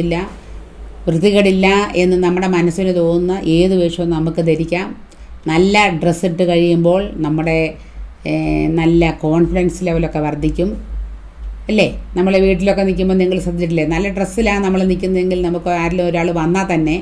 വൃത്തിയൊന്നുമില്ല വൃത്തികേടില്ല എന്ന് നമ്മുടെ മനസ്സിന് തോന്നുന്ന ഏത് വേഷവും നമുക്ക് ധരിക്കാം. നല്ല ഡ്രസ്സ് ഇട്ട് കഴിയുമ്പോൾ നമ്മുടെ നല്ല കോൺഫിഡൻസ് ലെവലൊക്കെ വർദ്ധിക്കും. അല്ലേ? നമ്മൾ വീട്ടിലൊക്കെ നിൽക്കുമ്പോൾ നിങ്ങൾ ശ്രദ്ധിച്ചിട്ടില്ലേ? നല്ല ഡ്രസ്സിലാണ് നമ്മൾ നിൽക്കുന്നതെങ്കിൽ നമുക്ക് ആരെങ്കിലും ഒരാൾ വന്നാൽ തന്നെ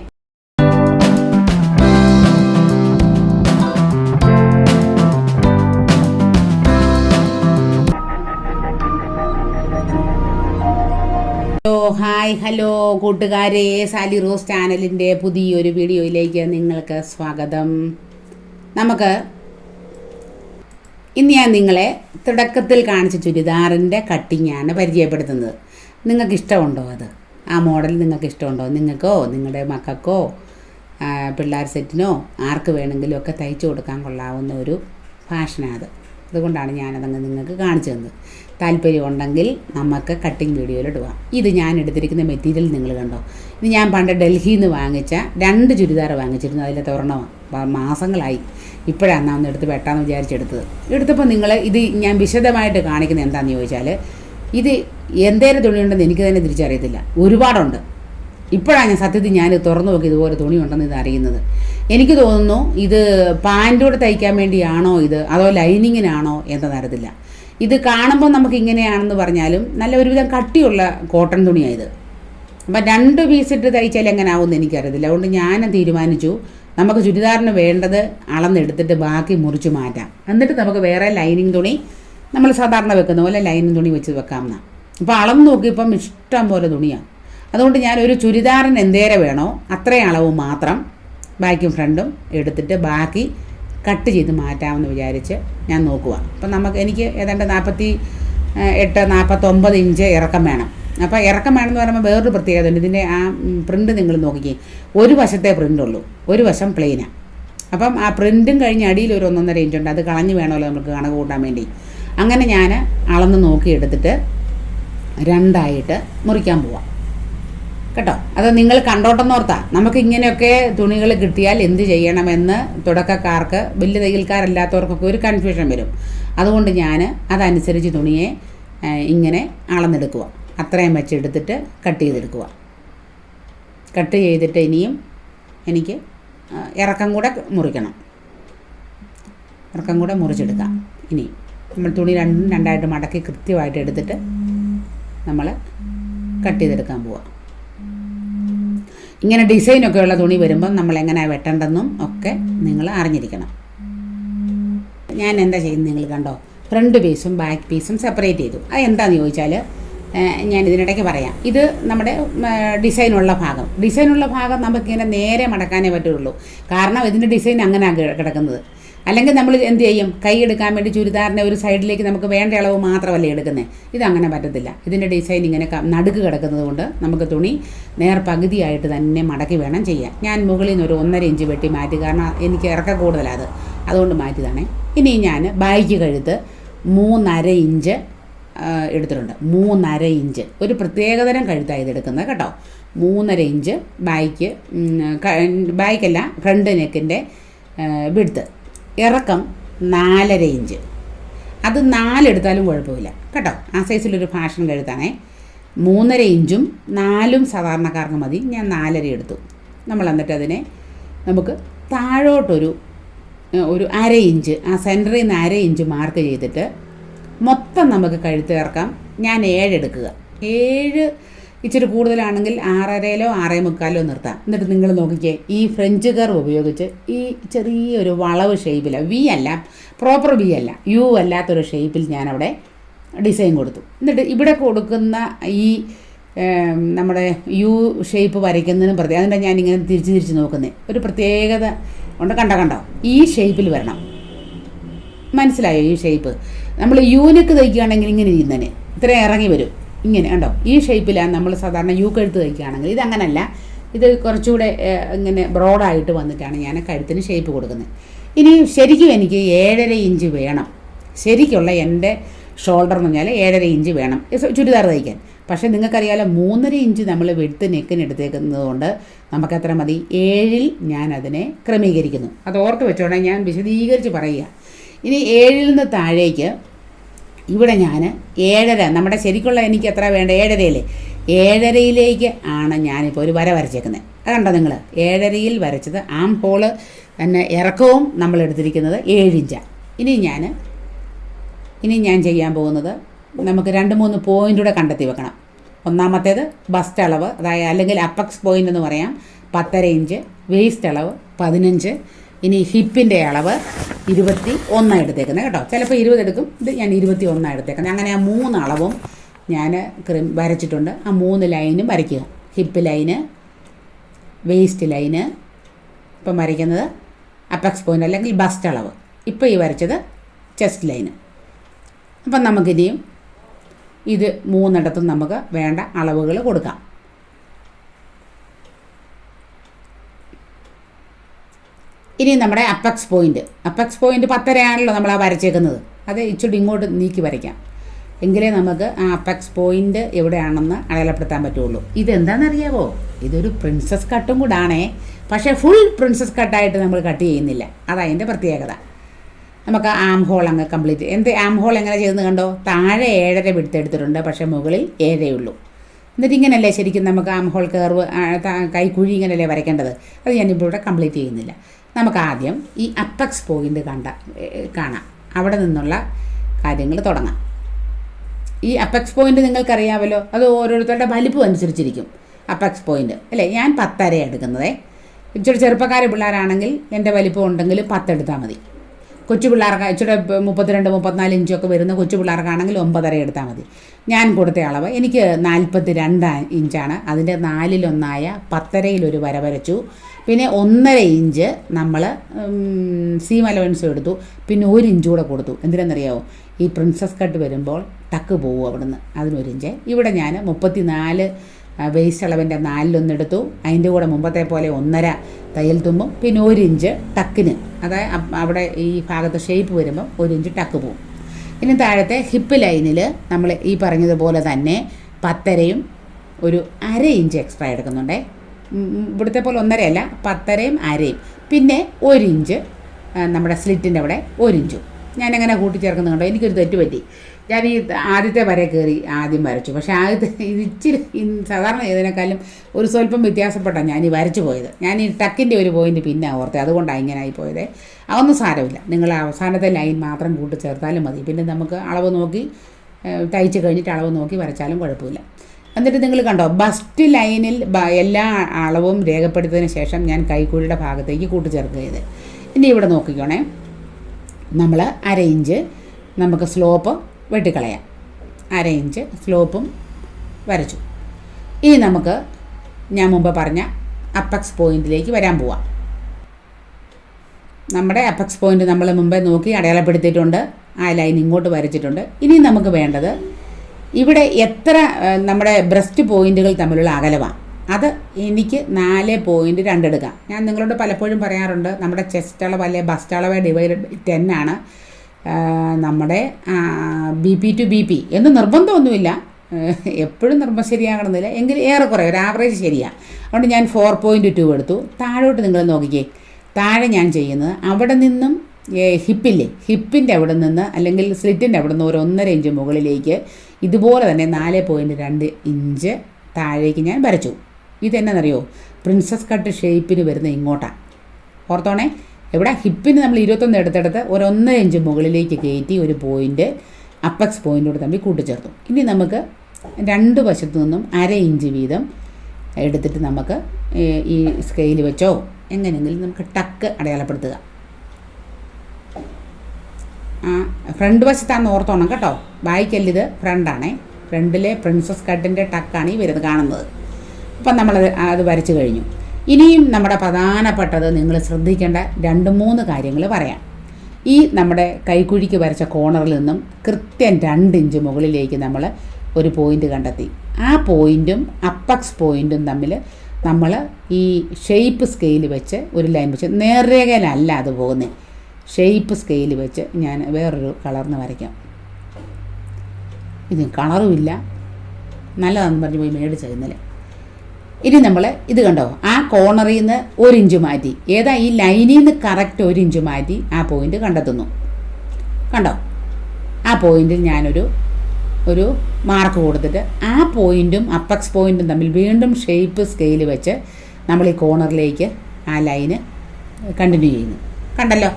ഹായ് ഹലോ കൂട്ടുകാരെ. സാലി റോസ് ചാനലിന്റെ പുതിയൊരു വീഡിയോയിലേക്ക് നിങ്ങൾക്ക് സ്വാഗതം. നമുക്ക് ഇന്ന് ഞാൻ നിങ്ങളെ തുടക്കത്തിൽ കാണിച്ച ചുരിദാറിന്റെ കട്ടിങ്ങാണ് പരിചയപ്പെടുത്തുന്നത്. നിങ്ങൾക്ക് ഇഷ്ടമുണ്ടോ അത്? ആ മോഡൽ നിങ്ങൾക്ക് ഇഷ്ടമുണ്ടോ? നിങ്ങൾക്കോ നിങ്ങളുടെ മക്കൾക്കോ പിള്ളേർ സെറ്റിനോ ആർക്ക് വേണമെങ്കിലും ഒക്കെ തയ്ച്ചു കൊടുക്കാൻ കൊള്ളാവുന്ന ഒരു ഫാഷനാണ് അത്. അതുകൊണ്ടാണ് ഞാനതങ്ങ് നിങ്ങൾക്ക് കാണിച്ചു തന്നത്. താല്പര്യമുണ്ടെങ്കിൽ നമുക്ക് കട്ടിങ് വീഡിയോയിൽ ഇടുക ഇത് ഞാൻ എടുത്തിരിക്കുന്ന മെറ്റീരിയൽ നിങ്ങൾ കണ്ടോ? ഇത് ഞാൻ പണ്ട് ഡൽഹിയിൽ നിന്ന് വാങ്ങിച്ച രണ്ട് ചുരിദാർ വാങ്ങിച്ചിരുന്നു. അതിലെ തുറന്നമാണ് മാസങ്ങളായി. ഇപ്പോഴാണ് ഒന്ന് എടുത്ത് വെട്ടാന്ന് വിചാരിച്ചെടുത്തത്. എടുത്തപ്പോൾ നിങ്ങൾ ഇത് ഞാൻ വിശദമായിട്ട് കാണിക്കുന്നത് എന്താണെന്ന് ചോദിച്ചാൽ ഇത് എന്തേരം തുണിയുണ്ടെന്ന് എനിക്ക് തന്നെ തിരിച്ചറിയത്തില്ല. ഒരുപാടുണ്ട്. ഇപ്പോഴാണ് ഞാൻ സത്യത്തിൽ ഞാൻ തുറന്നു നോക്കി ഇതുപോലെ തുണി ഉണ്ടെന്ന് ഇത് അറിയുന്നത്. എനിക്ക് തോന്നുന്നു ഇത് പാന്റൂടെ തയ്ക്കാൻ വേണ്ടിയാണോ ഇത്? അതോ ലൈനിങ്ങിനാണോ? എന്ന് അറിയത്തില്ല. ഇത് കാണുമ്പോൾ നമുക്ക് ഇങ്ങനെയാണെന്ന് പറഞ്ഞാലും നല്ല ഒരുവിധം കട്ടിയുള്ള കോട്ടൺ തുണിയായത് അപ്പം രണ്ട് പീസ് ഇട്ട് തയ്ച്ചാൽ എങ്ങനെ ആവുമെന്ന് എനിക്കറിയത്തില്ല. അതുകൊണ്ട് ഞാൻ തീരുമാനിച്ചു. നമുക്ക് ചുരിദാറിന് വേണ്ടത് അളന്നെടുത്തിട്ട് ബാക്കി മുറിച്ച് മാറ്റാം. എന്നിട്ട് നമുക്ക് വേറെ ലൈനിങ് തുണി നമ്മൾ സാധാരണ വെക്കുന്ന പോലെ ലൈനിങ് തുണി വെച്ച് വെക്കാമെന്നാണ് അപ്പോൾ അളന്ന് നോക്കിയപ്പം ഇഷ്ടം പോലെ തുണിയാണ് അതുകൊണ്ട് ഞാൻ ഒരു ചുരിദാറിന് എന്തേരെ വേണോ അത്രയും അളവ് മാത്രം ബാക്കും ഫ്രണ്ടും എടുത്തിട്ട് ബാക്കി കട്ട് ചെയ്ത് മാറ്റാമെന്ന് വിചാരിച്ച് ഞാൻ നോക്കുക അപ്പം നമുക്ക് എനിക്ക് ഏതാണ്ട് നാൽപ്പത്തി എട്ട് നാൽപ്പത്തൊമ്പത് ഇഞ്ച് ഇറക്കം വേണം. അപ്പോൾ ഇറക്കം വേണമെന്ന് പറയുമ്പോൾ വേറൊരു പ്രത്യേകത ഉണ്ട്. ഇതിന്റെ ആ പ്രിന്റ് നിങ്ങൾ നോക്കിക്കേ. ഒരു വശത്തെ പ്രിന്റ് ഉള്ളൂ. ഒരു വശം പ്ലെയിനാണ് അപ്പം ആ പ്രിന്റും കഴിഞ്ഞ് അടിയിൽ ഒരു ഒന്നൊന്നര ഇഞ്ച് ഉണ്ട്. അത് കളഞ്ഞ് വേണമല്ലോ നമുക്ക് കണക്ക് കൂട്ടാൻ വേണ്ടി. അങ്ങനെ ഞാൻ അളന്ന് നോക്കി എടുത്തിട്ട് രണ്ടായിട്ട് മുറിക്കാൻ പോവാം. കേട്ടോ? അത് നിങ്ങൾ കണ്ടോട്ടെന്നോർത്താ നമുക്ക് ഇങ്ങനെയൊക്കെ തുണികൾ കിട്ടിയാൽ എന്ത് ചെയ്യണമെന്ന് തുടക്കക്കാർക്ക് വലിയ തയ്യൽക്കാരല്ലാത്തവർക്കൊക്കെ ഒരു കൺഫ്യൂഷൻ വരും. അതുകൊണ്ട് ഞാൻ അതനുസരിച്ച് തുണിയെ ഇങ്ങനെ അളന്നെടുക്കുക അത്രയും വെച്ചെടുത്തിട്ട് കട്ട് ചെയ്തെടുക്കുക കട്ട് ചെയ്തിട്ട് ഇനിയും എനിക്ക് ഇറക്കം കൂടെ മുറിക്കണം. ഇറക്കം കൂടെ മുറിച്ചെടുക്കാം. ഇനി നമ്മൾ തുണി രണ്ടും രണ്ടായിട്ട് മടക്കി കൃത്യമായിട്ട് എടുത്തിട്ട് നമ്മൾ കട്ട് ചെയ്തെടുക്കാൻ പോവാം. ഇങ്ങനെ ഡിസൈനൊക്കെ ഉള്ള തുണി വരുമ്പം നമ്മൾ എങ്ങനെയാണ് വെട്ടേണ്ടെന്നും ഒക്കെ നിങ്ങൾ അറിഞ്ഞിരിക്കണം. ഞാൻ എന്താ ചെയ്യുന്നത് നിങ്ങൾ കണ്ടോ? ഫ്രണ്ട് പീസും ബാക്ക് പീസും സെപ്പറേറ്റ് ചെയ്തു. അത് എന്താണെന്ന് ചോദിച്ചാൽ ഞാൻ ഇതിനിടയ്ക്ക് പറയാം. ഇത് നമ്മുടെ ഡിസൈനുള്ള ഭാഗം. ഡിസൈനുള്ള ഭാഗം നമുക്കിങ്ങനെ നേരെ മടക്കാനേ പറ്റുള്ളൂ. കാരണം ഇതിന്റെ ഡിസൈൻ അങ്ങനെ കിടക്കുന്നത്. അല്ലെങ്കിൽ നമ്മൾ എന്ത് ചെയ്യും? കൈ എടുക്കാൻ വേണ്ടി ചുരിദാറിന്റെ ഒരു സൈഡിലേക്ക് നമുക്ക് വേണ്ട അളവ് മാത്രമല്ലേ എടുക്കുന്നത് ഇതങ്ങനെ പറ്റത്തില്ല. ഇതിന്റെ ഡിസൈൻ ഇങ്ങനെ നടുക്ക് കിടക്കുന്നത് കൊണ്ട് നമുക്ക് തുണി നേർ പകുതിയായിട്ട് തന്നെ മടക്കി വേണം ചെയ്യാൻ. ഞാൻ മുകളിൽ നിന്ന് ഒരു ഒന്നര ഇഞ്ച് വെട്ടി മാറ്റി. കാരണം എനിക്ക് ഇറക്ക കൂടുതലാണ് അത്. അതുകൊണ്ട് മാറ്റിയതാണ്. ഇനി ഞാൻ ബാഗ് കഴുത്ത് മൂന്നര ഇഞ്ച് എടുത്തിട്ടുണ്ട്. മൂന്നര ഇഞ്ച്. ഒരു പ്രത്യേകതരം കഴുത്താണ് ഇതെടുക്കുന്നത് കേട്ടോ. മൂന്നര ഇഞ്ച് ബായ്ക്ക് ബായ്ക്കല്ല ഫ്രണ്ട് നെക്കിന്റെ വിടുത്ത്. ഇറക്കം നാലര ഇഞ്ച്. അത് നാലെടുത്താലും കുഴപ്പമില്ല. കേട്ടോ? ആ സൈസിലൊരു ഫാഷൻ കഴുത്താണേ മൂന്നര ഇഞ്ചും നാലും സാധാരണക്കാർക്ക് മതി. ഞാൻ നാലര എടുത്തു. നമ്മൾ എന്നിട്ട് അതിനെ നമുക്ക് താഴോട്ടൊരു ഒരു അര ഇഞ്ച് ആ സെന്ററിൽ നിന്ന് അര ഇഞ്ച് മാർക്ക് ചെയ്തിട്ട് മൊത്തം നമുക്ക് കഴുത്ത് ഇറക്കാം. ഞാൻ ഏഴെടുക്കുക ഏഴ് ഇച്ചിരി കൂടുതലാണെങ്കിൽ ആറരയിലോ ആറേ മുക്കാലോ നിർത്താം. എന്നിട്ട് നിങ്ങൾ നോക്കിക്കേ ഈ ഫ്രഞ്ച് കർവ് ഉപയോഗിച്ച് ഈ ചെറിയൊരു വളവ് ഷേപ്പില വി അല്ല പ്രോപ്പർ വി അല്ല യു അല്ലാത്തൊരു ഷേപ്പിൽ ഞാനവിടെ ഡിസൈൻ കൊടുത്തു. എന്നിട്ട് ഇവിടെ കൊടുക്കുന്ന ഈ നമ്മുടെ യു ഷേപ്പ് വരയ്ക്കുന്നതിനും പ്രത്യേകം അതിന്റെ ഞാനിങ്ങനെ തിരിച്ച് തിരിച്ച് നോക്കുന്നത് ഒരു പ്രത്യേകത ഉണ്ട്. കണ്ട കണ്ടോ? ഈ ഷേപ്പിൽ വരണം. മനസ്സിലായോ ഈ ഷേപ്പ് നമ്മൾ യൂനക്ക് തയ്ക്കുകയാണെങ്കിൽ ഇങ്ങനെ ഇരിക്കുന്നതിന്. ഇത്രയും ഇറങ്ങി വരും. ഇങ്ങനെ കണ്ടോ? ഈ ഷേപ്പിലാണ് നമ്മൾ സാധാരണ യു കഴുത്ത് തയ്ക്കുകയാണെങ്കിൽ ഇതങ്ങനല്ല. ഇത് കുറച്ചുകൂടെ ഇങ്ങനെ ബ്രോഡായിട്ട് വന്നിട്ടാണ് ഞാൻ കഴുത്തിന് ഷേപ്പ് കൊടുക്കുന്നത്. ഇനി ശരിക്കും എനിക്ക് ഏഴര ഇഞ്ച് വേണം. ശരിക്കുള്ള എന്റെ ഷോൾഡർ എന്ന് പറഞ്ഞാൽ ഏഴര ഇഞ്ച് വേണം. ചുരിദാർ തയ്ക്കാൻ. പക്ഷേ നിങ്ങൾക്കറിയാലോ മൂന്നര ഇഞ്ച് നമ്മൾ വെടുത്ത് നെക്കിന് എടുത്തേക്കുന്നത് കൊണ്ട് നമുക്കത്ര മതി. ഏഴിൽ ഞാൻ അതിനെ ക്രമീകരിക്കുന്നു. അത് ഓർത്ത് വെച്ചോണേ ഞാൻ വിശദീകരിച്ച് പറയുക. ഇനി ഏഴിൽ നിന്ന് താഴേക്ക് ഇവിടെ ഞാൻ ഏഴര നമ്മുടെ ശരിക്കുള്ള എനിക്ക് എത്ര വേണ്ട? ഏഴരയില്ലേ? ഏഴരയിലേക്ക് ആണ് ഞാനിപ്പോൾ ഒരു വര വരച്ചേക്കുന്നത്. കണ്ടോ നിങ്ങൾ ഏഴരയിൽ വരച്ചത് ആം ഹോൾ തന്നെ ഇറക്കവും നമ്മൾ എടുത്തിരിക്കുന്നത് ഏഴിഞ്ചാണ് ഇനി ഞാൻ ഇനി ഞാൻ ചെയ്യാൻ പോകുന്നത് നമുക്ക് രണ്ട് മൂന്ന് പോയിന്റൂടെ കണ്ടെത്തി വെക്കണം. ഒന്നാമത്തേത് ബസ്റ്റ് അളവ് അതായത് അല്ലെങ്കിൽ അപ്പക്സ് പോയിന്റ് എന്ന് പറയാം. പത്തര ഇഞ്ച് വേസ്റ്റ് അളവ് പതിനഞ്ച്. ഇനി ഹിപ്പിന്റെ അളവ് ഇരുപത്തി ഒന്നാണ് എടുത്തേക്കുന്നത് കേട്ടോ. ചിലപ്പോൾ ഇരുപത് എടുക്കും. ഇത് ഞാൻ ഇരുപത്തി ഒന്നാണ് എടുത്തേക്കുന്നത്. അങ്ങനെ ആ മൂന്ന് അളവും ഞാൻ ക്രിം വരച്ചിട്ടുണ്ട്. ആ മൂന്ന് ലൈനും വരയ്ക്കുക. ഹിപ്പ് ലൈന് വേസ്റ്റ് ലൈന് ഇപ്പം വരയ്ക്കുന്നത് അപ്പക്സ് പോയിന്റ് അല്ലെങ്കിൽ ബസ്റ്റ് അളവ്. ഇപ്പോൾ ഈ വരച്ചത് ചെസ്റ്റ് ലൈന്. അപ്പം നമുക്കിനിയും ഇത് മൂന്നിടത്തും നമുക്ക് വേണ്ട അളവുകൾ കൊടുക്കാം. ഇനി നമ്മുടെ അപ്പക്സ് പോയിന്റ് അപ്പക്സ് പോയിന്റ് പത്തരയാണല്ലോ നമ്മൾ ആ വരച്ചേക്കുന്നത്. അത് ഇച്ചിരി ഇങ്ങോട്ട് നീക്കി വരയ്ക്കാം. എങ്കിലേ നമുക്ക് ആ അപ്പക്സ് പോയിന്റ് എവിടെയാണെന്ന് അടയാളപ്പെടുത്താൻ പറ്റുള്ളൂ. ഇതെന്താണെന്നറിയാവോ? ഇതൊരു പ്രിൻസസ് കട്ടും കൂടാണേ. പക്ഷേ ഫുൾ പ്രിൻസസ് കട്ടായിട്ട് നമ്മൾ കട്ട് ചെയ്യുന്നില്ല. അതതിന്റെ പ്രത്യേകത. നമുക്ക് ആം ഹോൾ അങ്ങ് കംപ്ലീറ്റ് എന്ത് ആം ഹോൾ എങ്ങനെ ചെയ്തെന്ന് കണ്ടോ? താഴെ ഏഴര വിടുത്തെടുത്തിട്ടുണ്ട് പക്ഷേ മുകളിൽ ഏഴേ ഉള്ളൂ. എന്നിട്ട് ഇങ്ങനെയല്ലേ ശരിക്കും നമുക്ക് ആം ഹോൾ കർവ് കൈക്കുഴി ഇങ്ങനെയല്ലേ വരയ്ക്കേണ്ടത്? അത് ഞാനിപ്പോൾ ഇവിടെ കംപ്ലീറ്റ് ചെയ്യുന്നില്ല. നമുക്ക് ആദ്യം ഈ അപ്പക്സ് പോയിന്റ് കണ്ട കാണാം. അവിടെ നിന്നുള്ള കാര്യങ്ങൾ തുടങ്ങാം. ഈ അപ്പക്സ് പോയിന്റ് നിങ്ങൾക്കറിയാമല്ലോ? അത് ഓരോരുത്തരുടെ വലിപ്പം അനുസരിച്ചിരിക്കും അപ്പക്സ് പോയിന്റ് അല്ലേ? ഞാൻ പത്തര എടുക്കുന്നതേ. ഇച്ചിരി ചെറുപ്പക്കാരെ പിള്ളേരാണെങ്കിൽ എന്റെ വലിപ്പം ഉണ്ടെങ്കിൽ പത്തെടുത്താൽ മതി. കൊച്ചു പിള്ളേർക്ക് ഇച്ചിരി മുപ്പത്തിരണ്ട് മുപ്പത്തിനാല് ഇഞ്ചൊക്കെ വരുന്ന കൊച്ചു പിള്ളേർക്കാണെങ്കിൽ ഒമ്പതര എടുത്താൽ മതി. ഞാൻ കൊടുത്ത അളവ് എനിക്ക് നാൽപ്പത്തി രണ്ട് ഇഞ്ചാണ് അതിന്റെ നാലിലൊന്നായ പത്തരയിലൊരു വര വരച്ചു. പിന്നെ ഒന്നര ഇഞ്ച് നമ്മൾ സീം അലവൻസ് എടുത്തു. പിന്നെ ഒരു ഇഞ്ച് കൂടെ കൊടുത്തു. എന്തിനാണെന്നറിയാമോ ഈ പ്രിൻസസ് കട്ട് വരുമ്പോൾ ടക്ക് പോകും അവിടുന്ന്. അതിനൊരു ഇഞ്ച്. ഇവിടെ ഞാൻ മുപ്പത്തി നാല് വേസ്റ്റ് അളവിന്റെ നാലിലൊന്നെടുത്തു അതിന്റെ കൂടെ മുമ്പത്തെ പോലെ ഒന്നര തയ്യൽ തുമ്പും. പിന്നെ ഒരു ഇഞ്ച് ടക്കിന് അതായത് അവിടെ ഈ ഭാഗത്ത് ഷേപ്പ് വരുമ്പം ഒരു ഇഞ്ച് ടക്ക് പോകും ഇനി താഴത്തെ ഹിപ്പ് ലൈനിൽ നമ്മൾ ഈ പറഞ്ഞതുപോലെ തന്നെ പത്തരയും ഒരു അര ഇഞ്ച് എക്സ്ട്രാ എടുക്കുന്നുണ്ടേ. ഇവിടുത്തെ പോലെ ഒന്നരയല്ല പത്തരയും അരയും. പിന്നെ ഒരിഞ്ച് നമ്മുടെ സ്ലിറ്റിന്റെ അവിടെ ഒരിഞ്ചും ഞാനെങ്ങനെ കൂട്ടിച്ചേർക്കുന്നത് കണ്ടോ? എനിക്കൊരു തെറ്റ് പറ്റി ഞാൻ ഈ ആദ്യത്തെ വര കയറി ആദ്യം വരച്ചു. പക്ഷേ ആദ്യത്തെ ഇത് ഇച്ചിരി സാധാരണ ഇതിനേക്കാളും ഒരു സ്വല്പം വ്യത്യാസപ്പെട്ടാണ് ഞാൻ ഈ വരച്ചു പോയത്. ഞാൻ ഈ ടക്കിന്റെ ഒരു പോയിന്റ് പിന്നെ ഓർത്തേ അതുകൊണ്ടാണ് ഇങ്ങനെ ആയി പോയത്. അതൊന്നും സാരമില്ല. നിങ്ങൾ അവസാനത്തെ ലൈൻ മാത്രം കൂട്ടിച്ചേർത്താലും മതി. പിന്നെ നമുക്ക് അളവ് നോക്കി തയ്ച്ച് കഴിഞ്ഞിട്ട് അളവ് നോക്കി വരച്ചാലും കുഴപ്പമില്ല. എന്നിട്ട് നിങ്ങൾ കണ്ടോ ബസ്റ്റ് ലൈനിൽ എല്ലാ അളവും രേഖപ്പെടുത്തിയതിന് ശേഷം ഞാൻ കൈക്കൂലിയുടെ ഭാഗത്തേക്ക് കൂട്ടിച്ചേർക്കുക ചെയ്ത് ഇനി ഇവിടെ നോക്കിക്കോണേ. നമ്മൾ അര ഇഞ്ച് നമുക്ക് സ്ലോപ്പ് വെട്ടിക്കളയാം. അര ഇഞ്ച് സ്ലോപ്പും വരച്ചു. ഇനി നമുക്ക് ഞാൻ മുമ്പ് പറഞ്ഞ അപ്പക്സ് പോയിന്റിലേക്ക് വരാൻ പോവാം. നമ്മുടെ അപ്പക്സ് പോയിന്റ് നമ്മൾ മുമ്പേ നോക്കി അടയാളപ്പെടുത്തിയിട്ടുണ്ട്. ആ ലൈൻ ഇങ്ങോട്ട് വരച്ചിട്ടുണ്ട്. ഇനി നമുക്ക് വേണ്ടത് ഇവിടെ എത്ര നമ്മുടെ ബ്രസ്റ്റ് പോയിന്റുകൾ തമ്മിലുള്ള അകലമാണ് അത് എനിക്ക് നാല് പോയിന്റ് രണ്ടെടുക്കാം ഞാൻ നിങ്ങളോട് പലപ്പോഴും പറയാറുണ്ട് നമ്മുടെ ചെസ്റ്റ് അളവ് അല്ലെ ബസ്റ്റ് അളവ് ഡിവൈഡ് ടെൻ ആണ്. നമ്മുടെ B P to B P എന്ന് നിർബന്ധമൊന്നുമില്ല. എപ്പോഴും നിർബന്ധം ശരിയാകണമെന്നില്ല. എങ്കിൽ ഏറെക്കുറെ ഒരു ആവറേജ് ശരിയാണ് അതുകൊണ്ട് ഞാൻ ഫോർ പോയിന്റ് ടു എടുത്തു. താഴോട്ട് നിങ്ങൾ നോക്കിക്കേ. താഴെ ഞാൻ ചെയ്യുന്നത് അവിടെ നിന്നും ഹിപ്പില്ലേ? ഹിപ്പിന്റെ അവിടെ നിന്ന് അല്ലെങ്കിൽ സ്ലിറ്റിന്റെ അവിടെ നിന്ന് ഒരു ഒന്നര ഇഞ്ച് മുകളിലേക്ക് ഇതുപോലെ തന്നെ നാല് പോയിന്റ് രണ്ട് ഇഞ്ച് താഴേക്ക് ഞാൻ വരച്ചു. ഇതെന്നറിയോ പ്രിൻസസ് കട്ട് ഷേപ്പിന് വരുന്ന ഇങ്ങോട്ടാണ് ഓർത്തോണേ? എവിടെ? ഹിപ്പിന് നമ്മൾ ഇരുപത്തൊന്ന് എടുത്തെടുത്ത് ഒരു ഒന്നര ഇഞ്ച് മുകളിലേക്ക് കയറ്റി ഒരു പോയിന്റ് അപ്പക്സ് പോയിന്റോട് തമ്മിൽ കൂട്ടിച്ചേർത്തു. ഇനി നമുക്ക് രണ്ട് വശത്തു നിന്നും അര ഇഞ്ച് വീതം എടുത്തിട്ട് നമുക്ക് ഈ സ്കെയിൽ വെച്ചോ? എങ്ങനെയെങ്കിലും നമുക്ക് ടക്ക് അടയാളപ്പെടുത്തുക. ഫ്രണ്ട് വശത്താന്ന് ഓർത്തോണം കേട്ടോ. വായിക്കല്ലിത് ഫ്രണ്ടാണേ. ഫ്രണ്ടിലെ പ്രിൻസസ് കട്ടിന്റെ ടക്കാണ് ഈ വരുന്നത് കാണുന്നത്. അപ്പം നമ്മൾ അത് വരച്ചു കഴിഞ്ഞു. ഇനിയും നമ്മുടെ പ്രധാനപ്പെട്ടത് നിങ്ങൾ ശ്രദ്ധിക്കേണ്ട രണ്ട് മൂന്ന് കാര്യങ്ങൾ പറയാം. ഈ നമ്മുടെ കൈക്കുഴിക്ക് വരച്ച കോണറിൽ നിന്നും കൃത്യം രണ്ട് ഇഞ്ച് മുകളിലേക്ക് നമ്മൾ ഒരു പോയിന്റ് കണ്ടെത്തി. ആ പോയിന്റും അപ്പക്സ് പോയിന്റും തമ്മിൽ നമ്മൾ ഈ ഷേപ്പ് സ്കെയിൽ വെച്ച് ഒരു ലൈൻ വെച്ച് നേർരേഖയിലല്ല അത് പോകുന്നത്. ഷേപ്പ് സ്കെയിൽ വെച്ച് ഞാൻ വേറൊരു കളറിന് വരയ്ക്കാം. ഇത് കളറുമില്ല. നല്ലതാണെന്ന് പറഞ്ഞ് പോയി മേടിച്ചത് ഇന്നലെ. ഇനി നമ്മൾ ഇത് കണ്ടോ? ആ കോർണറിൽ നിന്ന് ഒരു ഇഞ്ച് മാറ്റി. ഏതാ ഈ ലൈനിൽ നിന്ന് കറക്റ്റ് ഒരു ഇഞ്ച് മാറ്റി ആ പോയിന്റ് കണ്ടെത്തുന്നു. കണ്ടോ? ആ പോയിന്റിൽ ഞാനൊരു ഒരു മാർക്ക് കൊടുത്തിട്ട് ആ പോയിന്റും അപ്പക്സ് പോയിന്റും തമ്മിൽ വീണ്ടും ഷേപ്പ് സ്കെയിൽ വെച്ച് നമ്മൾ ഈ കോർണറിലേക്ക് ആ ലൈന് കണ്ടിന്യൂ ചെയ്യുന്നു. കണ്ടല്ലോ?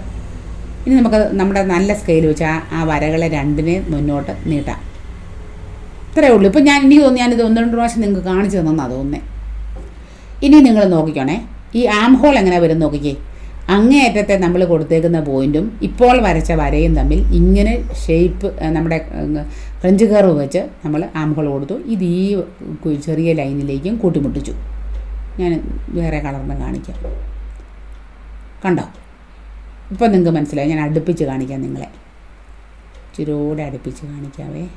ഇനി നമുക്ക് നമ്മുടെ നല്ല സ്കെയിൽ വെച്ച് ആ ആ വരകളെ രണ്ടിനെ മുന്നോട്ട് നീട്ടാം. ഇത്രയേ ഉള്ളൂ. ഇപ്പം ഞാൻ എനിക്ക് തോന്നി ഞാനിത് ഒന്ന് രണ്ട് പ്രാവശ്യം നിങ്ങൾക്ക് കാണിച്ചു തന്നെന്നാണ് തോന്നുന്നത് ഇനി നിങ്ങൾ നോക്കിക്കോണേ. ഈ ആം ഹോൾ എങ്ങനെ വരും നോക്കിക്കേ. അങ്ങേയറ്റത്തെ നമ്മൾ കൊടുത്തേക്കുന്ന പോയിന്റും ഇപ്പോൾ വരച്ച വരയും തമ്മിൽ ഇങ്ങനെ ഷേപ്പ് നമ്മുടെ ഫ്രഞ്ച് കർവ് വെച്ച് നമ്മൾ ആം ഹോൾ കൊടുത്തു. ഇത് ഈ ചെറിയ ലൈനിലേക്കും കൂട്ടിമുട്ടിച്ചു. ഞാൻ വേറെ കളറിന് കാണിക്കാം. കണ്ടോ? ഇപ്പം നിങ്ങൾക്ക് മനസ്സിലായി? ഞാൻ അടുപ്പിച്ച് കാണിക്കാം നിങ്ങളെ. ചുരോടെ അടുപ്പിച്ച് കാണിക്കാവേ.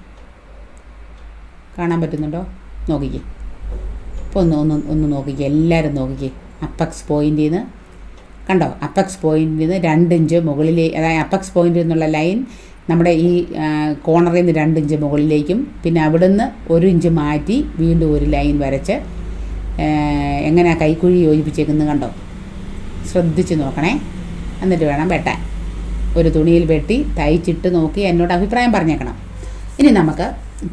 കാണാൻ പറ്റുന്നുണ്ടോ? നോക്കിക്കേ. ഇപ്പോൾ ഒന്ന് ഒന്ന് ഒന്ന് നോക്കിക്കേ. എല്ലാവരും നോക്കിക്കേ. അപ്പക്സ് പോയിന്റിൽ നിന്ന് കണ്ടോ? അപ്പക്സ് പോയിന്റിൽ നിന്ന് രണ്ടിഞ്ച് മുകളിലേ അതായത് അപ്പക്സ് പോയിന്റിൽ നിന്നുള്ള ലൈൻ നമ്മുടെ ഈ കോണറിൽ നിന്ന് രണ്ടിഞ്ച് മുകളിലേക്കും പിന്നെ അവിടുന്ന് ഒരു ഇഞ്ച് മാറ്റി വീണ്ടും ഒരു ലൈൻ വരച്ച് എങ്ങനെയാണ് കൈക്കുഴി യോജിപ്പിച്ചേക്കുന്നത് കണ്ടോ? ശ്രദ്ധിച്ച് നോക്കണേ. എന്നിട്ട് വേണം വെട്ടാൻ. ഒരു തുണിയിൽ വെട്ടി തയ്ച്ചിട്ട് നോക്കി എന്നോട് അഭിപ്രായം പറഞ്ഞേക്കണം. ഇനി നമുക്ക്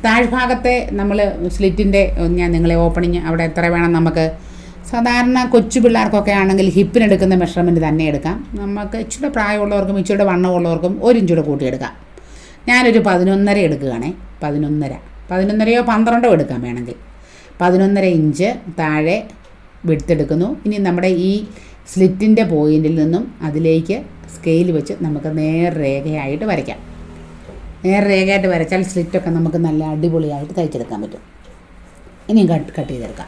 താഴ്ഭാഗത്തെ നമ്മൾ സ്ലിറ്റിന്റെ ഞാൻ നിങ്ങളെ ഓപ്പണിങ് അവിടെ എത്ര വേണം നമുക്ക്? സാധാരണ കൊച്ചു പിള്ളേർക്കൊക്കെ ആണെങ്കിൽ ഹിപ്പിനെടുക്കുന്ന മെഷർമെന്റ് തന്നെ എടുക്കാം. നമുക്ക് ഇച്ചിരി പ്രായമുള്ളവർക്കും ഇച്ചിരി വണ്ണമുള്ളവർക്കും ഒരു ഇഞ്ചൂടെ കൂട്ടിയെടുക്കാം ഞാനൊരു പതിനൊന്നര എടുക്കുകയാണേ പതിനൊന്നര. പതിനൊന്നരയോ പന്ത്രണ്ടോ എടുക്കാം വേണമെങ്കിൽ. പതിനൊന്നര ഇഞ്ച് താഴെ വിടുത്തെടുക്കുന്നു ഇനി നമ്മുടെ ഈ സ്ലിറ്റിന്റെ പോയിന്റിൽ നിന്നും അതിലേക്ക് സ്കെയിൽ വെച്ച് നമുക്ക് നേർരേഖയായിട്ട് വരയ്ക്കാം. നേർരേഖയായിട്ട് വരച്ചാൽ സ്ലിറ്റൊക്കെ നമുക്ക് നല്ല അടിപൊളിയായിട്ട് തയ്ച്ചെടുക്കാൻ പറ്റും. ഇനിയും കട്ട് കട്ട് ചെയ്തെടുക്കാം.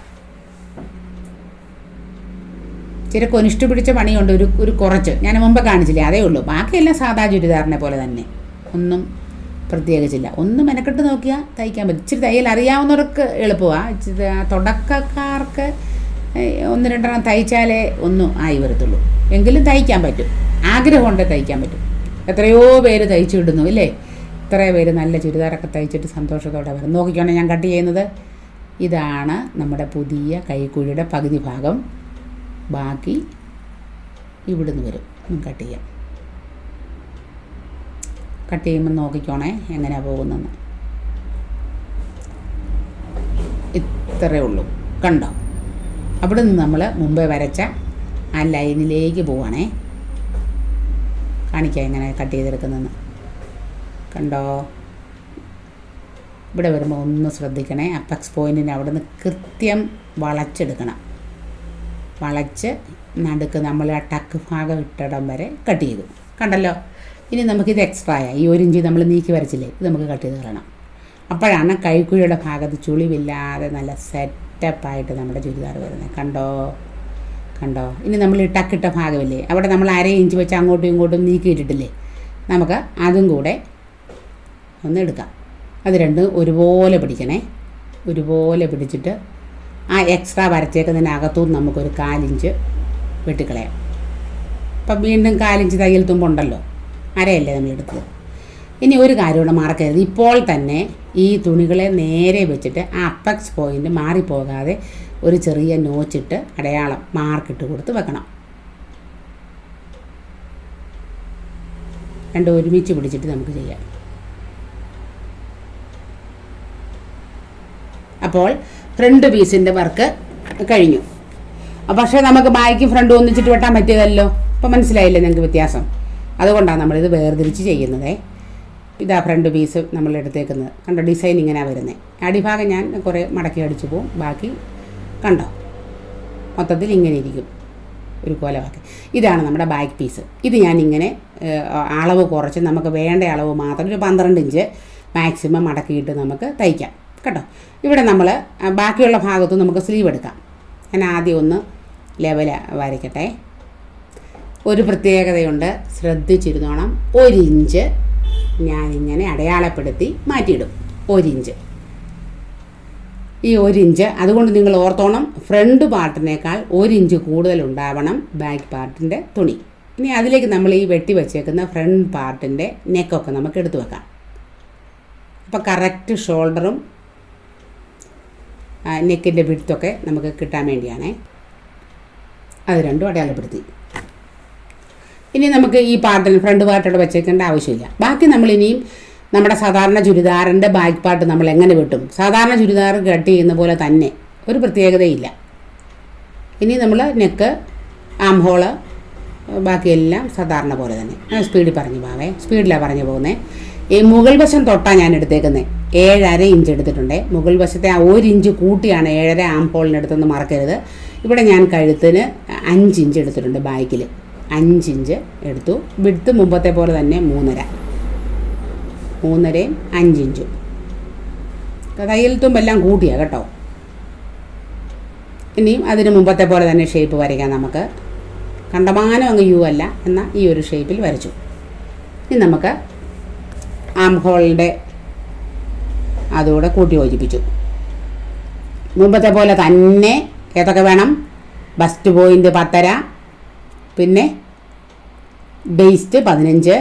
ചില കൊനിഷ്ട പിടിച്ച പണിയുണ്ട്. ഒരു ഒരു കുറച്ച്. ഞാൻ മുമ്പ് കാണിച്ചില്ലേ? അതേ ഉള്ളൂ. ബാക്കിയെല്ലാം സാധാ ചുരിദാറിനെ പോലെ തന്നെ. ഒന്നും പ്രത്യേകിച്ചില്ല. ഒന്ന് മെനക്കെട്ട് നോക്കിയാൽ തയ്ക്കാൻ പറ്റും. ഇച്ചിരി തയ്യൽ അറിയാവുന്നവർക്ക് എളുപ്പമാണ് തുടക്കക്കാർക്ക് ഒന്ന് രണ്ടെണ്ണം തയ്ച്ചാലേ ഒന്നും ആയി വരത്തുള്ളൂ. എങ്കിലും തയ്ക്കാൻ പറ്റും. ആഗ്രഹം കൊണ്ട് തയ്ക്കാൻ പറ്റും. എത്രയോ പേര് തയ്ച്ചു വിടുന്നു ഇല്ലേ? ഇത്രയോ പേര് നല്ല ചുരിദാറൊക്കെ തയ്ച്ചിട്ട് സന്തോഷത്തോടെ വരും. നോക്കിക്കോണേ ഞാൻ കട്ട് ചെയ്യുന്നത്. ഇതാണ് നമ്മുടെ പുതിയ കൈക്കുഴിയുടെ പകുതി ഭാഗം. ബാക്കി ഇവിടുന്ന് വരും. കട്ട് ചെയ്യാം. കട്ട് ചെയ്യുമ്പോൾ നോക്കിക്കോണേ എങ്ങനെയാണ് പോകുന്നതെന്ന്. ഇത്രയേ ഉള്ളൂ. കണ്ടോ? അവിടെ നിന്ന് നമ്മൾ മുമ്പേ വരച്ച ആ ലൈനിലേക്ക് പോവാണേ. കാണിക്കാം എങ്ങനെ കട്ട് ചെയ്തെടുക്കുന്നതെന്ന്. കണ്ടോ? ഇവിടെ വരുമ്പോൾ ഒന്ന് ശ്രദ്ധിക്കണേ. അപ്പക്സ് പോയിന്റിന് അവിടെ നിന്ന് കൃത്യം വളച്ചെടുക്കണം. വളച്ച് നടുക്ക് നമ്മൾ ആ ടക്ക് ഭാഗം ഇട്ടിടം വരെ കട്ട് ചെയ്തു. കണ്ടല്ലോ? ഇനി നമുക്കിത് എക്സ്ട്രാ ആയി. ഈ ഒരു ഇഞ്ച് നമ്മൾ നീക്കി വരച്ചില്ലേ? ഇത് നമുക്ക് കട്ട് ചെയ്ത് കളയണം. അപ്പോഴാണ് കൈക്കുഴിയുടെ ഭാഗത്ത് ചുളിവില്ലാതെ നല്ല സെറ്റപ്പായിട്ട് നമ്മുടെ ചുരിദാർ വരുന്നത്. കണ്ടോ? കണ്ടോ? ഇനി നമ്മൾ ഇട്ടക്കിട്ട ടക്കിട്ട ഭാഗമില്ലേ? അവിടെ നമ്മൾ അര ഇഞ്ച് വെച്ച് അങ്ങോട്ടും ഇങ്ങോട്ടും നീക്കിയിട്ടിട്ടില്ലേ നമുക്ക് അതും കൂടെ ഒന്ന് എടുക്കാം. അത് രണ്ടും ഒരുപോലെ പിടിക്കണേ. ഒരുപോലെ പിടിച്ചിട്ട് ആ എക്സ്ട്രാ വരച്ചേക്കുന്നതിനകത്തുനിന്ന് നമുക്കൊരു കാലിഞ്ച് വെട്ടിക്കളയാം. അപ്പം വീണ്ടും കാലിഞ്ച് തയ്യൽ തുമ്പുണ്ടല്ലോ? അരയല്ലേ നമ്മൾ എടുത്തത്? ഇനി ഒരു കാര്യം കൂടെ മറക്കരുത്. ഇപ്പോൾ തന്നെ ഈ തുണികളെ നേരെ വെച്ചിട്ട് ആ അപ്പക്സ് പോയിന്റ് മാറിപ്പോകാതെ ഒരു ചെറിയ നോച്ചിട്ട് അടയാളം മാർക്കിട്ട് കൊടുത്ത് വെക്കണം. രണ്ടും ഒരുമിച്ച് പിടിച്ചിട്ട് നമുക്ക് ചെയ്യാം. അപ്പോൾ ഫ്രണ്ട് പീസിന്റെ വർക്ക് കഴിഞ്ഞു. പക്ഷേ നമുക്ക് ബാക്കും ഫ്രണ്ട് ഒന്നിച്ചിട്ട് വെട്ടാൻ പറ്റിയതല്ലോ? അപ്പോൾ മനസ്സിലായില്ലേ നിങ്ങൾക്ക് വ്യത്യാസം? അതുകൊണ്ടാണ് നമ്മളിത് വേർതിരിച്ച് ചെയ്യുന്നത്. ഇതാ ഫ്രണ്ട് പീസ് നമ്മൾ എടുത്തേക്കുന്നത് കണ്ടോ ഡിസൈൻ ഇങ്ങനെയാണ് വരുന്നത് അടിഭാഗം ഞാൻ കുറേ മടക്കി അടിച്ചു പോവും. ബാക്കി കണ്ടോ? മൊത്തത്തിൽ ഇങ്ങനെ ഇരിക്കും ഒരു കോലമാക്കി ഇതാണ് നമ്മുടെ ബാക്ക് പീസ് ഇത് ഞാൻ ഇങ്ങനെ അളവ് കുറച്ച് നമുക്ക് വേണ്ട അളവ് മാത്രം ഒരു പന്ത്രണ്ട് ഇഞ്ച് മാക്സിമം മടക്കിയിട്ട് നമുക്ക് തയ്ക്കാം. കേട്ടോ ഇവിടെ നമ്മൾ ബാക്കിയുള്ള ഭാഗത്തും നമുക്ക് സ്ലീവ് എടുക്കാം. ഞാൻ ആദ്യം ഒന്ന് ലെവൽ വരയ്ക്കട്ടെ. ഒരു പ്രത്യേകതയുണ്ട്. ശ്രദ്ധിച്ചിരുന്നോണം. ഒരു ഇഞ്ച് ഞാനിങ്ങനെ അടയാളപ്പെടുത്തി മാറ്റിയിടും. ഒരിഞ്ച്. ഈ ഒരിഞ്ച് അതുകൊണ്ട് നിങ്ങൾ ഓർത്തോണം ഫ്രണ്ട് പാർട്ടിനേക്കാൾ ഒരിഞ്ച് കൂടുതൽ ഉണ്ടാവണം ബാക്ക് പാർട്ടിന്റെ തുണി. ഇനി അതിലേക്ക് നമ്മൾ ഈ വെട്ടി വെച്ചേക്കുന്ന ഫ്രണ്ട് പാർട്ടിന്റെ നെക്കൊക്കെ നമുക്ക് എടുത്തു വെക്കാം. അപ്പോൾ കറക്റ്റ് ഷോൾഡറും നെക്കിന്റെ വിടുത്തൊക്കെ നമുക്ക് കിട്ടാൻ വേണ്ടിയാണേ. അത് രണ്ടും അടയാളപ്പെടുത്തി. ഇനി നമുക്ക് ഈ പാർട്ടിൽ ഫ്രണ്ട് പാർട്ടോടെ വെച്ചേക്കേണ്ട ആവശ്യമില്ല. ബാക്കി നമ്മൾ ഇനിയും നമ്മുടെ സാധാരണ ചുരിദാറിന്റെ ബാക്ക് പാർട്ട് നമ്മൾ എങ്ങനെ വെട്ടും? സാധാരണ ചുരിദാർ കട്ട് ചെയ്യുന്ന പോലെ തന്നെ ഒരു പ്രത്യേകതയില്ല. ഇനി നമ്മൾ നെക്ക് ആം ഹോൾ ബാക്കിയെല്ലാം സാധാരണ പോലെ തന്നെ. സ്പീഡിൽ പറഞ്ഞു പോവേ. സ്പീഡിലാണ് പറഞ്ഞു പോകുന്നത് ഈ മുകൾ വശം തൊട്ടാണ് ഞാൻ എടുത്തേക്കുന്നത് ഏഴര ഇഞ്ച് എടുത്തിട്ടുണ്ട്. മുകൾ വശത്തെ ആ ഒരു ഇഞ്ച് കൂട്ടിയാണ് ഏഴര ആം ഹോളിനെടുത്തെന്ന് മറക്കരുത്. ഇവിടെ ഞാൻ കഴുത്തിന് അഞ്ച് ഇഞ്ച് എടുത്തിട്ടുണ്ട് ബാക്കിൽ അഞ്ചിഞ്ച് എടുത്തു. വിടുത്ത് മുമ്പത്തെ പോലെ തന്നെ മൂന്നര. മൂന്നരയും അഞ്ചിഞ്ചും. കയ്യിൽ തുമ്പെല്ലാം കൂട്ടിയാണ് കേട്ടോ. ഇനിയും അതിന് മുമ്പത്തെ പോലെ തന്നെ ഷേപ്പ് വരയ്ക്കാം നമുക്ക്. കണ്ടമാനം അങ്ങ് യു അല്ല എന്ന ഈ ഒരു ഷേപ്പിൽ വരച്ചു. ഇനി നമുക്ക് ആം ഹോളിന്റെ അതുകൂടെ കൂട്ടി യോജിപ്പിച്ചു. മുമ്പത്തെ പോലെ തന്നെ ഏതൊക്കെ വേണം? ബസ്റ്റ് പോയിന്റ് പത്തര പിന്നെ ഡേസ്റ്റ് പതിനഞ്ച്.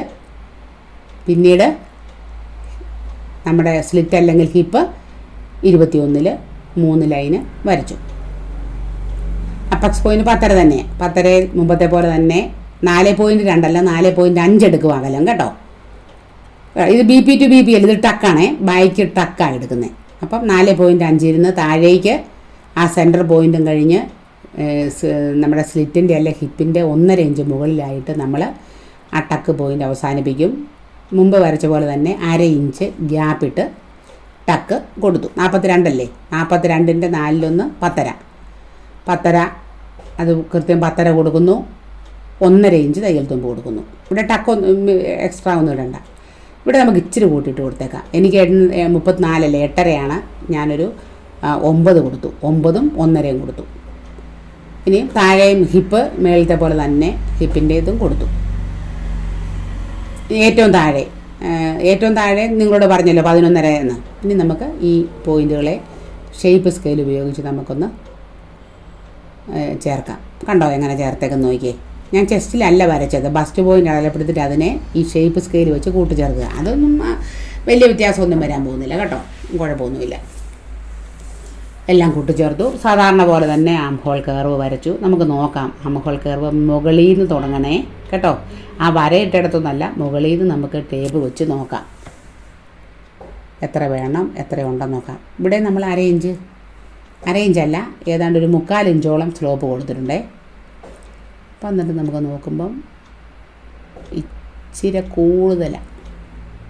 പിന്നീട് നമ്മുടെ സ്ലിറ്റ് അല്ലെങ്കിൽ ഹിപ്പ് ഇരുപത്തിയൊന്നിൽ മൂന്ന് ലൈന് വരച്ചു. അപ്പക്സ് പോയിന്റ് പത്തര തന്നെ. പത്തര മുമ്പത്തെ പോലെ തന്നെ നാല് പോയിന്റ് രണ്ടല്ല നാല് പോയിന്റ് അഞ്ച് എടുക്കുക അകലം കേട്ടോ. ഇത് B P to B P അല്ല? ഇത് ടക്കാണേ ബൈക്ക് ടക്കാണ് എടുക്കുന്നത് അപ്പം നാല് പോയിന്റ് അഞ്ചിരുന്ന് താഴേക്ക് ആ സെന്റർ പോയിന്റും കഴിഞ്ഞ് നമ്മുടെ സ്ലിറ്റിന്റെ അല്ലെ ഹിപ്പിന്റെ ഒന്നര ഇഞ്ച് മുകളിലായിട്ട് നമ്മൾ ആ ടക്ക് പോയിന്റ് അവസാനിപ്പിക്കും. മുമ്പ് വരച്ച പോലെ തന്നെ അര ഇഞ്ച് ഗ്യാപ്പിട്ട് ടക്ക് കൊടുത്തു. നാൽപ്പത്തിരണ്ടല്ലേ നാൽപ്പത്തിരണ്ടിന്റെ നാലിലൊന്ന് പത്തര. പത്തര അത് കൃത്യം പത്തര കൊടുക്കുന്നു. ഒന്നര ഇഞ്ച് തയ്യൽ തുമ്പ് കൊടുക്കുന്നു. ഇവിടെ ടക്ക് ഒന്ന് എക്സ്ട്രാ ഒന്നും ഇടണ്ട. ഇവിടെ നമുക്ക് ഇച്ചിരി കൂട്ടിയിട്ട് കൊടുത്തേക്കാം. എനിക്ക് മുപ്പത്തിനാലല്ലേ? എട്ടരയാണ്. ഞാനൊരു ഒമ്പത് കൊടുത്തു. ഒമ്പതും ഒന്നരയും കൊടുത്തു. ഇനി താഴെയും ഹിപ്പ് മേളത്തെ പോലെ തന്നെ ഹിപ്പിന്റെ ഇതും കൊടുത്തു. ഏറ്റവും താഴെ ഏറ്റവും താഴെ നിങ്ങളോട് പറഞ്ഞല്ലോ പതിനൊന്നര എന്ന്. ഇനി നമുക്ക് ഈ പോയിന്റുകളെ ഷേപ്പ് സ്കെയിൽ ഉപയോഗിച്ച് നമുക്കൊന്ന് ചേർക്കാം. കണ്ടോ എങ്ങനെ ചേർത്തേക്കെന്ന് നോക്കിയേ. ഞാൻ ചെസ്റ്റിലല്ല വരച്ചത്. ബസ്റ്റ് പോയിന്റ് അടയാളപ്പെടുത്തിട്ട് അതിനെ ഈ ഷേപ്പ് സ്കെയിൽ വെച്ച് കൂട്ടിച്ചേർക്കുക അതൊന്നും വലിയ വ്യത്യാസമൊന്നും വരാൻ പോകുന്നില്ല കേട്ടോ. കുഴപ്പമൊന്നുമില്ല. എല്ലാം കൂട്ടിച്ചേർത്തു. സാധാരണ പോലെ തന്നെ ആംഹോൾ കർവ് വരച്ചു. നമുക്ക് നോക്കാം ആംഹോൾ കർവ് മുകളിൽ നിന്ന് തുടങ്ങണേ. കേട്ടോ? ആ വരയിട്ടിടത്തൊന്നല്ല മുകളിൽ നിന്ന് നമുക്ക് ടേപ്പ് വെച്ച് നോക്കാം. എത്ര വേണം എത്ര ഉണ്ടെന്ന് നോക്കാം. ഇവിടെ നമ്മൾ അര ഇഞ്ച്. അര ഇഞ്ചല്ല ഏതാണ്ട് ഒരു മുക്കാൽ ഇഞ്ചോളം സ്ലോപ്പ് കൊടുത്തിട്ടുണ്ടേ. അപ്പം എന്നിട്ട് നമുക്ക് നോക്കുമ്പം ഇച്ചിരി കൂടുതലാണ്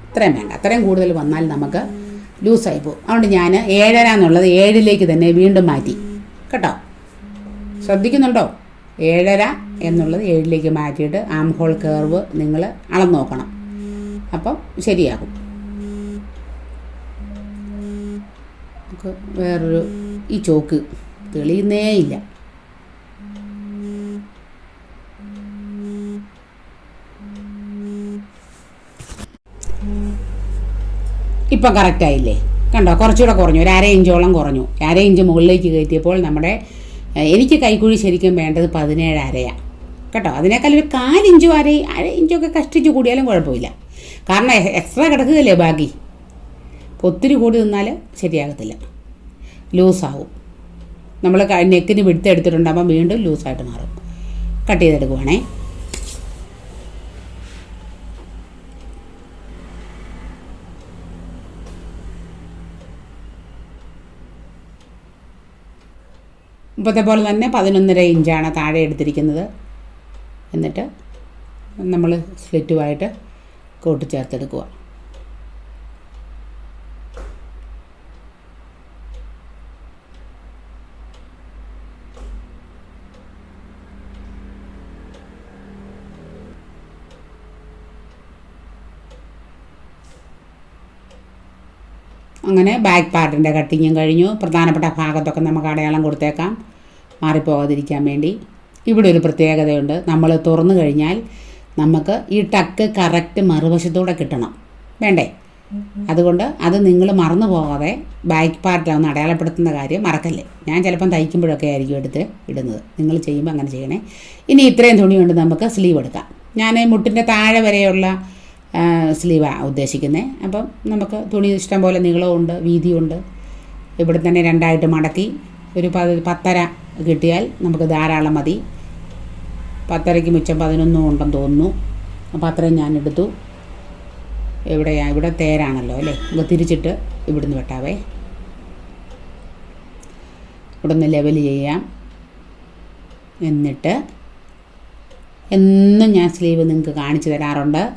ഇത്രയും വേണ്ട. അത്രയും കൂടുതൽ വന്നാൽ നമുക്ക് ലൂസായി പോകും. അതുകൊണ്ട് ഞാൻ ഏഴര എന്നുള്ളത് ഏഴിലേക്ക് തന്നെ വീണ്ടും മാറ്റി. കേട്ടോ? ശ്രദ്ധിക്കുന്നുണ്ടോ? ഏഴര എന്നുള്ളത് ഏഴിലേക്ക് മാറ്റിയിട്ട് ആം ഹോൾ കേർവ് നിങ്ങൾ അളന്നു നോക്കണം. അപ്പം ശരിയാകും. നമുക്ക് വേറൊരു ഈ ചോക്ക് തെളിയുന്നേ ഇല്ല. ഇപ്പം കറക്റ്റായില്ലേ കണ്ടോ? കുറച്ചുകൂടെ കുറഞ്ഞു. ഒരു അര ഇഞ്ചോളം കുറഞ്ഞു. അര ഇഞ്ച് മുകളിലേക്ക് കയറ്റിയപ്പോൾ നമ്മുടെ എനിക്ക് കൈക്കുഴി ശരിക്കും വേണ്ടത് പതിനേഴ് അരയാണ് കേട്ടോ? അതിനേക്കാൾ ഒരു കാലിഞ്ചോ അര അര ഇഞ്ചൊക്കെ കഷ്ടിച്ച് കൂടിയാലും കുഴപ്പമില്ല. കാരണം എക്സ്ട്രാ കിടക്കുകയല്ലേ ബാക്കി? അപ്പോൾ ഒത്തിരി കൂടി നിന്നാൽ ശരിയാകത്തില്ല. ലൂസാവും. നമ്മൾ നെക്കിന് വിടുത്തെടുത്തിട്ടുണ്ടാകുമ്പോൾ വീണ്ടും ലൂസായിട്ട് മാറും. കട്ട് ചെയ്തെടുക്കുവാണേ. ഇപ്പോഴത്തെ പോലെ തന്നെ പതിനൊന്നര ഇഞ്ചാണ് താഴെ എടുത്തിരിക്കുന്നത്. എന്നിട്ട് നമ്മൾ സ്ലിറ്റുമായിട്ട് കൂട്ടിച്ചേർത്തെടുക്കുക അങ്ങനെ ബാക്ക് പാർട്ടിന്റെ കട്ടിങ്ങും കഴിഞ്ഞു. പ്രധാനപ്പെട്ട ഭാഗത്തൊക്കെ നമുക്ക് അടയാളം കൊടുത്തേക്കാം. മാറിപ്പോകാതിരിക്കാൻ വേണ്ടി. ഇവിടെ ഒരു പ്രത്യേകതയുണ്ട്. നമ്മൾ തുറന്നു കഴിഞ്ഞാൽ നമുക്ക് ഈ ടക്ക് കറക്റ്റ് മറുവശത്തൂടെ കിട്ടണം. വേണ്ടേ? അതുകൊണ്ട് അത് നിങ്ങൾ മറന്നു പോകാതെ ബാക്ക് പാർട്ടിലൊന്ന് അടയാളപ്പെടുത്തുന്ന കാര്യം മറക്കല്ലേ? ഞാൻ ചിലപ്പം തയ്ക്കുമ്പോഴൊക്കെ ആയിരിക്കും എടുത്ത് ഇടുന്നത്. നിങ്ങൾ ചെയ്യുമ്പോൾ അങ്ങനെ ചെയ്യണേ. ഇനി ഇത്രയും തുണി കൊണ്ട് നമുക്ക് സ്ലീവ് എടുക്കാം. ഞാൻ മുട്ടിന്റെ താഴെ വരെയുള്ള സ്ലീവാണ് ഉദ്ദേശിക്കുന്നത് അപ്പം നമുക്ക് തുണി ഇഷ്ടം പോലെ നീളമുണ്ട് വീതിയുണ്ട് ഇവിടെ തന്നെ രണ്ടായിട്ട് മടക്കി. ഒരു പത് പത്തര കിട്ടിയാൽ നമുക്ക് ധാരാളം മതി. പത്തരയ്ക്ക് മിച്ചം പതിനൊന്നും ഉണ്ടെന്ന് തോന്നുന്നു. അപ്പോൾ അത്രയും ഞാൻ എടുത്തു. എവിടെയാ? ഇവിടെ തേരാണല്ലോ അല്ലേ? അപ്പോൾ തിരിച്ചിട്ട് ഇവിടുന്ന് വെട്ടാവേ. ഇവിടുന്ന് ലെവൽ ചെയ്യാം. എന്നിട്ട് എന്നും ഞാൻ സ്ലീവ് നിങ്ങൾക്ക് കാണിച്ചു തരാറുണ്ട്.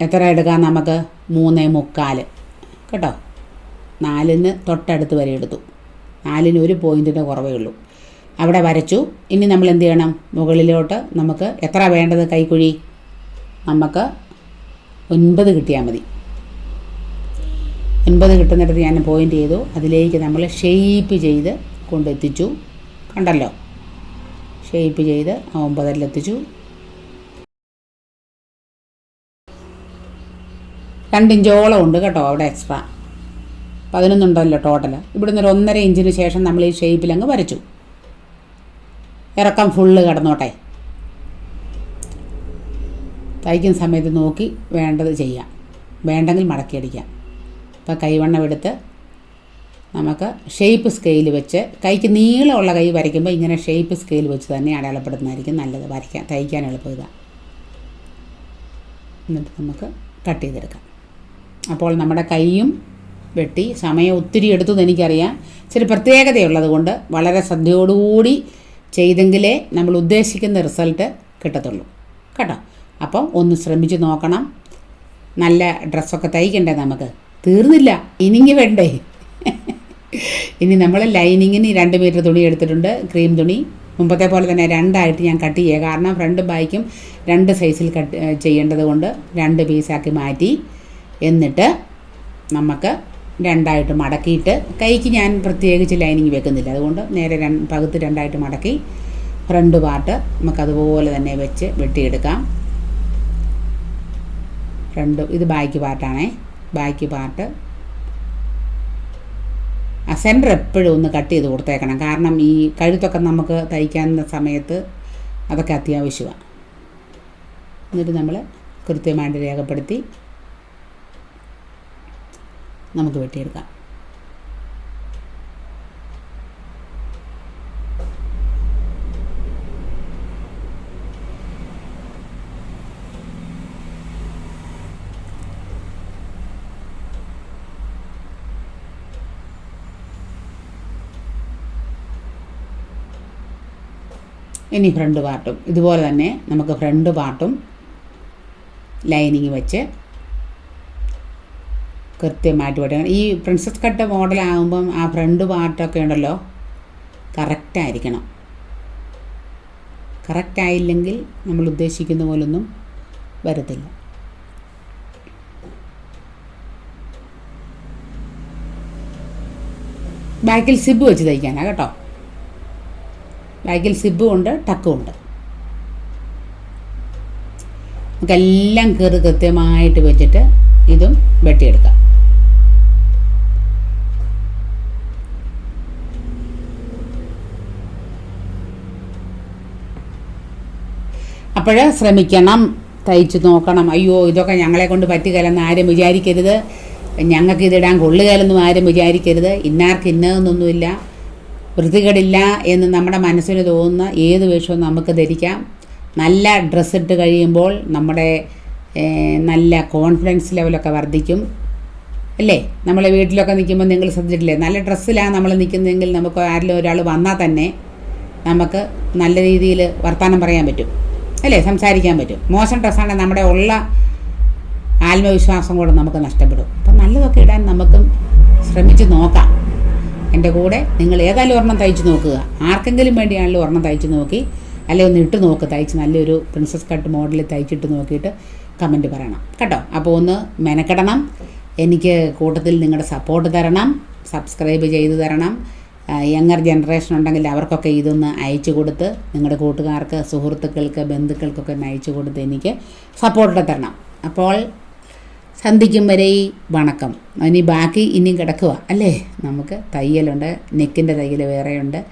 എത്ര എടുക്കാം നമുക്ക്? മൂന്നേ മുക്കാൽ കേട്ടോ? നാലിന് തൊട്ടടുത്ത് വരെ എടുത്തു. നാലിന് ഒരു പോയിന്റിന്റെ കുറവേ ഉള്ളൂ. അവിടെ വരച്ചു. ഇനി നമ്മൾ എന്ത് ചെയ്യണം? മുകളിലോട്ട് നമുക്ക് എത്ര വേണ്ടത് കൈക്കുഴി? നമുക്ക് ഒൻപത് കിട്ടിയാൽ മതി. ഒൻപത് കിട്ടുന്നിടത്ത് ഞാൻ പോയിന്റ് ചെയ്തു. അതിലേക്ക് നമ്മൾ ഷെയ്പ്പ് ചെയ്ത് കൊണ്ടെത്തിച്ചു. കണ്ടല്ലോ? ഷെയ്പ്പ് ചെയ്ത് ആ ഒമ്പതിലെത്തിച്ചു രണ്ടിഞ്ചോളം ഉണ്ട് കേട്ടോ അവിടെ എക്സ്ട്രാ പതിനൊന്നുണ്ടല്ലോ ടോട്ടൽ ഇവിടുന്ന് ഒരു ഒന്നര ഇഞ്ചിന് ശേഷം നമ്മൾ ഈ ഷേപ്പിൽ അങ്ങ് വരച്ചു. ഇറക്കം ഫുള്ള് കിടന്നോട്ടെ. തയ്ക്കുന്ന സമയത്ത് നോക്കി വേണ്ടത് ചെയ്യാം. വേണ്ടെങ്കിൽ മടക്കി അടിക്കാം. അപ്പോൾ കൈവണ്ണം എടുത്ത് നമുക്ക് ഷേപ്പ് സ്കെയിൽ വെച്ച് കൈക്ക് നീളമുള്ള കൈ വരയ്ക്കുമ്പോൾ ഇങ്ങനെ ഷേപ്പ് സ്കെയിൽ വെച്ച് തന്നെ അടയാളപ്പെടുന്നതായിരിക്കും നല്ലത്. വരയ്ക്കാൻ തയ്ക്കാൻ എളുപ്പം ഇതാണ് എന്നിട്ട് നമുക്ക് കട്ട് ചെയ്തെടുക്കാം. അപ്പോൾ നമ്മുടെ കൈയും വെട്ടി സമയം ഒത്തിരി എടുത്തത് എനിക്കറിയാം. ചില പ്രത്യേകതയുള്ളത് കൊണ്ട് വളരെ ശ്രദ്ധയോടുകൂടി ചെയ്തെങ്കിലേ നമ്മൾ ഉദ്ദേശിക്കുന്ന റിസൾട്ട് കിട്ടത്തുള്ളൂ. കേട്ടോ? അപ്പം ഒന്ന് ശ്രമിച്ച് നോക്കണം. നല്ല ഡ്രസ്സൊക്കെ തയ്ക്കണ്ടേ നമുക്ക്? തീർന്നില്ല. ഇനിങ്ങി വേണ്ടേ? ഇനി നമ്മൾ ലൈനിങ്ങിന് രണ്ട് മീറ്റർ തുണി എടുത്തിട്ടുണ്ട്. ക്രീം തുണി. മുമ്പത്തെ പോലെ തന്നെ രണ്ടായിട്ട് ഞാൻ കട്ട് ചെയ്യുക. കാരണം ഫ്രണ്ട് ബാക്കും രണ്ട് സൈസിൽ കട്ട് ചെയ്യേണ്ടതുകൊണ്ട് രണ്ട് പീസാക്കി മാറ്റി. എന്നിട്ട് നമുക്ക് രണ്ടായിട്ട് മടക്കിയിട്ട് കൈക്ക് ഞാൻ പ്രത്യേകിച്ച് ലൈനിങ് വെക്കുന്നില്ല. അതുകൊണ്ട് നേരെ രണ്ട് പകുത്ത് രണ്ടായിട്ട് മടക്കി ഫ്രണ്ട് പാർട്ട് നമുക്കതുപോലെ തന്നെ വെച്ച് വെട്ടിയെടുക്കാം. ഫ്രണ്ട് ഇത് ബാക്ക് പാർട്ടാണേ. ബാക്ക് പാർട്ട് ആ സെന്റർ എപ്പോഴും ഒന്ന് കട്ട് ചെയ്ത് കൊടുത്തേക്കണം. കാരണം ഈ കഴുത്തൊക്കെ നമുക്ക് തയ്ക്കാൻ സമയത്ത് അതൊക്കെ അത്യാവശ്യമാണ് എന്നിട്ട് നമ്മൾ കൃത്യമായിട്ട് രേഖപ്പെടുത്തി നമുക്ക് വെട്ടിയെടുക്കാം. ഇനി ഫ്രണ്ട് പാർട്ടും. ഇതുപോലെ തന്നെ നമുക്ക് ഫ്രണ്ട് പാർട്ടും ലൈനിങ് വെച്ച് കൃത്യമായിട്ട് പഠിക്കണം. ഈ പ്രിൻസസ് കട്ട് മോഡലാകുമ്പം ആ ഫ്രണ്ട് പാർട്ടൊക്കെ ഉണ്ടല്ലോ കറക്റ്റായിരിക്കണം കറക്റ്റായില്ലെങ്കിൽ നമ്മൾ ഉദ്ദേശിക്കുന്ന പോലൊന്നും വരത്തില്ല. ബാക്കിൽ സിബ് വെച്ച് തയ്ക്കാനാണ് കേട്ടോ. ബാക്കിൽ സിബും ഉണ്ട് ടക്കും ഉണ്ട്. നമുക്കെല്ലാം കയറി കൃത്യമായിട്ട് വെച്ചിട്ട് ഇതും വെട്ടിയെടുക്കാം. അപ്പോൾ ശ്രമിക്കണം തയ്ച്ച് നോക്കണം. അയ്യോ ഇതൊക്കെ ഞങ്ങളെ കൊണ്ട് പറ്റുകയില്ലെന്ന് ആരും വിചാരിക്കരുത്. ഞങ്ങൾക്ക് ഇതിടാൻ കൊള്ളുകയില്ലെന്നും ആരും വിചാരിക്കരുത്. ഇന്നാർക്ക് ഇന്നതെന്നൊന്നുമില്ല. വൃത്തികേടില്ല എന്ന് നമ്മുടെ മനസ്സിന് തോന്നുന്ന ഏത് വേഷവും നമുക്ക് ധരിക്കാം. നല്ല ഡ്രസ്സ് ഇട്ട് കഴിയുമ്പോൾ നമ്മുടെ നല്ല കോൺഫിഡൻസ് ലെവലൊക്കെ വർദ്ധിക്കും. അല്ലേ? നമ്മളെ വീട്ടിലൊക്കെ നിൽക്കുമ്പോൾ നിങ്ങൾ ശ്രദ്ധിച്ചിട്ടില്ലേ? നല്ല ഡ്രസ്സിലാണ് നമ്മൾ നിൽക്കുന്നതെങ്കിൽ നമുക്ക് ആരെങ്കിലും ഒരാൾ വന്നാൽ തന്നെ നമുക്ക് നല്ല രീതിയിൽ വർത്തമാനം പറയാൻ പറ്റും. അല്ലേ? സംസാരിക്കാൻ പറ്റും. മോശം ഡ്രസ്സാണെങ്കിൽ നമ്മുടെ ഉള്ള ആത്മവിശ്വാസം കൂടെ നമുക്ക് നഷ്ടപ്പെടും. അപ്പം നല്ലതൊക്കെ ഇടാൻ നമുക്കും ശ്രമിച്ച് നോക്കാം. എന്റെ കൂടെ നിങ്ങൾ ഏതായാലും ഒരെണ്ണം തയ്ച്ച് നോക്കുക. ആർക്കെങ്കിലും വേണ്ടിയാണെങ്കിലും ഒരെണ്ണം തയ്ച്ച് നോക്കി. അല്ലെ ഒന്ന് ഇട്ട് നോക്ക്. തയ്ച്ച് നല്ലൊരു പ്രിൻസസ് കട്ട് മോഡലിൽ തയ്ച്ചിട്ട് നോക്കിയിട്ട് കമന്റ് പറയണം. കേട്ടോ? അപ്പോൾ ഒന്ന് മെനക്കെടണം. എനിക്ക് കൂട്ടത്തിൽ നിങ്ങളുടെ സപ്പോർട്ട് തരണം. സബ്സ്ക്രൈബ് ചെയ്ത് തരണം. യങ്ങർ ജനറേഷൻ ഉണ്ടെങ്കിൽ അവർക്കൊക്കെ ഇതൊന്ന് അയച്ചു കൊടുത്ത് നിങ്ങളുടെ കൂട്ടുകാർക്ക് സുഹൃത്തുക്കൾക്ക് ബന്ധുക്കൾക്കൊക്കെ ഒന്ന് അയച്ചു കൊടുത്ത് എനിക്ക് സപ്പോർട്ട് തരണം. അപ്പോൾ സന്ധിക്കും വരെ ഈ വണക്കം. ഇനി ബാക്കി ഇനിയും കിടക്കുക അല്ലേ? നമുക്ക് തയ്യലുണ്ട്. നെക്കിന്റെ തയ്യൽ വേറെയുണ്ട്.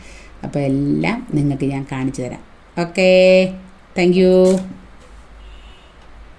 അപ്പോൾ എല്ലാം നിങ്ങൾക്ക് ഞാൻ കാണിച്ചു തരാം. Okay thank